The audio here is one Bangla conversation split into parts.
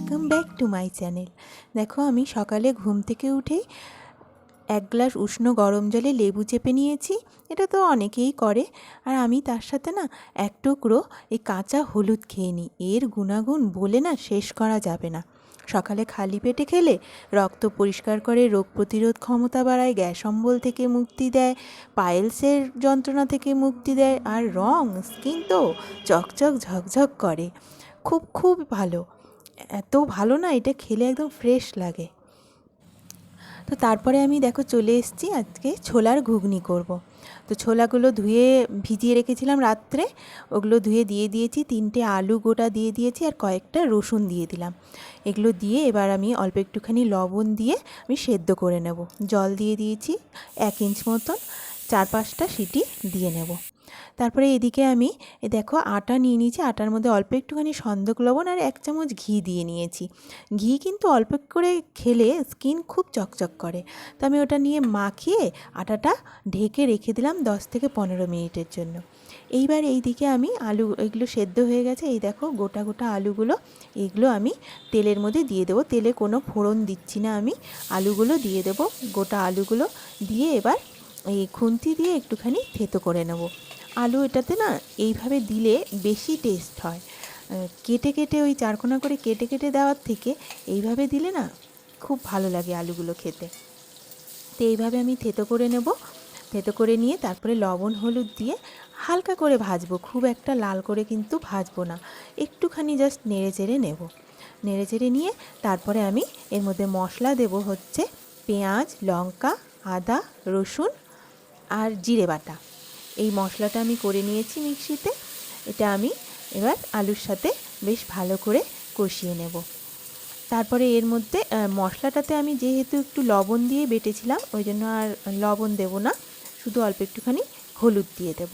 ব্যাক টু মাই চ্যানেল দেখো, আমি সকালে ঘুম থেকে উঠেই এক গ্লাস উষ্ণ গরম জলে লেবু চেপে নিয়েছি। এটা তো অনেকেই করে। আর আমি তার সাথে না এক টুকরো এই কাঁচা হলুদ খেয়ে নিই। এর গুণাগুণ বলে না শেষ করা যাবে না। সকালে খালি পেটে খেলে রক্ত পরিষ্কার করে রোগ প্রতিরোধ ক্ষমতা বাড়ায়, গ্যাস অম্বল থেকে মুক্তি দেয় পাইলসের যন্ত্রণা থেকে মুক্তি দেয়, আর রং স্কিন তো চকচক ঝকঝক করে। খুব খুব ভালো। এত ভালো না, এটা খেলে একদম ফ্রেশ লাগে। তো তারপরে আমি দেখো চলে এসেছি আজকে ছোলার ঘুগনি করব। তো ছোলাগুলো ধুয়ে ভিজিয়ে রেখেছিলাম রাত্রে, ওগুলো ধুয়ে দিয়ে দিয়েছি, তিনটে আলু গোটা দিয়ে দিয়েছি আর কয়েকটা রসুন দিয়ে দিলাম। এগুলো দিয়ে এবার আমি অল্প একটুখানি লবণ দিয়ে আমি সেদ্ধ করে নেব। জল দিয়ে দিয়েছি এক ইঞ্চ মতন চার পাঁচটা সিটি দিয়ে নেব। তারপরে এদিকে আমি দেখো আটা নিয়ে নিয়েছি, আটার মধ্যে অল্প একটুখানি সন্দক লবণ আর এক চামচ ঘি দিয়ে নিয়েছি। ঘি কিন্তু অল্প করে খেলে স্কিন খুব চকচক করে। তো আমি ওটা নিয়ে মাখিয়ে আটাটা ঢেকে রেখে দিলাম দশ থেকে পনেরো মিনিটের জন্য। এইবার এই দিকে আমি আলু, এগুলো সেদ্ধ হয়ে গেছে, এই দেখো গোটা গোটা আলুগুলো, এগুলো আমি তেলের মধ্যে দিয়ে দেবো। তেলে কোনো ফোড়ন দিচ্ছি না আমি, আলুগুলো দিয়ে দেবো, গোটা আলুগুলো দিয়ে এবার এই খুন্তি দিয়ে একটুখানি থেতো করে নেব। আলু এটাতে না এইভাবে দিলে বেশি টেস্ট হয়। কেটে কেটে ওই চারকোনা করে কেটে কেটে দেওয়ার থেকে এইভাবে দিলে না খুব ভালো লাগে আলুগুলো খেতে। তো এইভাবে আমি থেতো করে নেব। থেতো করে নিয়ে তারপরে লবণ, হলুদ দিয়ে হালকা করে ভাজবো। খুব একটা লাল করে কিন্তু ভাজবো না। একটুখানি জাস্ট নেড়ে চেড়ে নেব। নেড়ে চেড়ে নিয়ে তারপরে আমি এর মধ্যে মশলা দেব হচ্ছে পেঁয়াজ, লঙ্কা, আদা, রসুন আর জিরে বাটা। এই মশলাটা আমি করে নিয়েছি মিক্সিতে। এটা আমি এবার আলুর সাথে বেশ ভালো করে কষিয়ে নেব। তারপরে এর মধ্যে মশলাটাতে আমি যেহেতু একটু লবণ দিয়ে বেটেছিলাম, ওই জন্য আর লবণ দেব না। শুধু অল্প একটুখানি হলুদ দিয়ে দেব।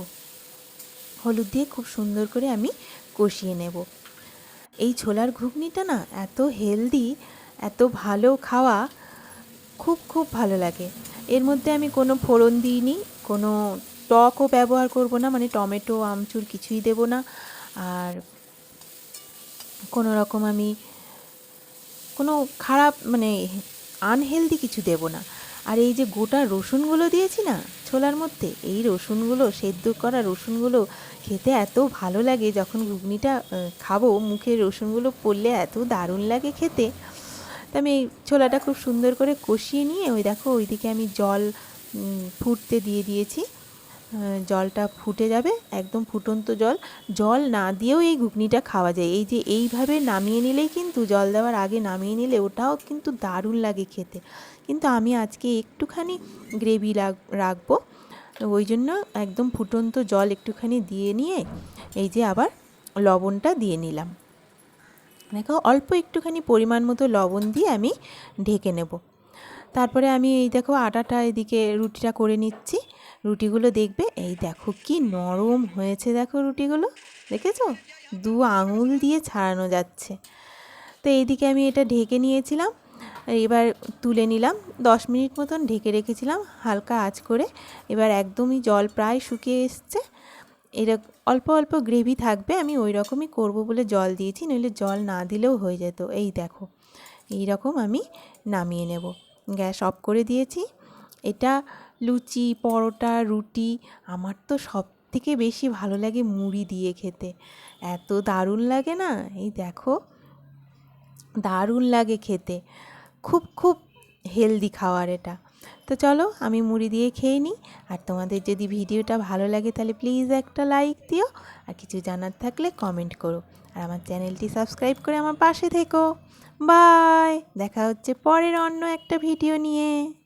হলুদ দিয়ে খুব সুন্দর করে আমি কষিয়ে নেব। এই ছোলার ঘুগনিটা না এত হেলদি, এত ভালো খাওয়া খুব খুব ভালো লাগে। এর মধ্যে আমি কোনো ফোড়ন দিইনি, কোনো টকও ব্যবহার করব না মানে টমেটো, আমচুর কিছুই দেব না। আর কোনো রকম আমি কোনো খারাপ মানে আনহেলদি কিছু দেব না। আর এই যে গোটা রসুনগুলো দিয়েছি না ছোলার মধ্যে, এই রসুনগুলো, সেদ্ধ করা রসুনগুলো খেতে এত ভালো লাগে, যখন ঘুগনিটা খাব মুখে রসুনগুলো পড়লে এত দারুণ লাগে খেতে। তো আমি এই ছোলাটা খুব সুন্দর করে কষিয়ে নিয়ে, ওই দেখো, ওইদিকে আমি জল ফুটতে দিয়ে দিয়েছি। জলটা ফুটে যাবে, একদম ফুটন্ত জল। জল না দিয়েও এই ঘুগনিটা খাওয়া যায়। এই যে এইভাবে নামিয়ে নিলেই কিন্তু, জল দেওয়ার আগে নামিয়ে নিলে ওটাও কিন্তু দারুণ লাগে খেতে। কিন্তু আমি আজকে একটুখানি গ্রেভি রাখব। ওই জন্য একদম ফুটন্ত জল একটুখানি দিয়ে নিয়ে এই যে আবার লবণটা দিয়ে নিলাম। দেখো, অল্প একটুখানি পরিমাণ মতো লবণ দিয়ে আমি ঢেকে নেব। তারপরে আমি এই দেখো আটাটা এদিকে রুটিটা করে নিচ্ছি। রুটিগুলো দেখবে। এই দেখো কি নরম হয়েছে দেখো রুটিগুলো। দেখেছ? দু আঙুল দিয়ে ছাড়ানো যাচ্ছে। তো এইদিকে আমি এটা ঢেকে নিয়েছিলাম। এবার তুলে নিলাম। দশ মিনিট মতন ঢেকে রেখেছিলাম হালকা আঁচ করে। এবার একদমই জল প্রায় শুকিয়ে এসছে। এরকম অল্প অল্প গ্রেভি থাকবে। আমি ওই রকমই করব বলে জল দিয়েছি। নইলে জল না দিলেও হয়ে যেত। এই দেখো। এই রকম আমি নামিয়ে নেব। গ্যাস অফ করে দিয়েছি। এটা লুচি, পরোটা, রুটি, আমার তো সব থেকে বেশি ভালো লাগে মুড়ি দিয়ে খেতে। এত দারুণ লাগে না? এই দেখো, দারুণ লাগে খেতে। খুব খুব হেলদি খাওয়ার এটা। তো চলো, আমি মুড়ি দিয়ে খেয়ে নিই। আর তোমাদের যদি ভিডিওটা ভালো লাগে, তাহলে প্লিজ একটা লাইক দিও। আর কিছু জানার থাকলে কমেন্ট করো। আর আমার চ্যানেলটি সাবস্ক্রাইব করে আমার পাশে থেকো। বাই দেখা হচ্ছে পরের অন্য একটা ভিডিও নিয়ে।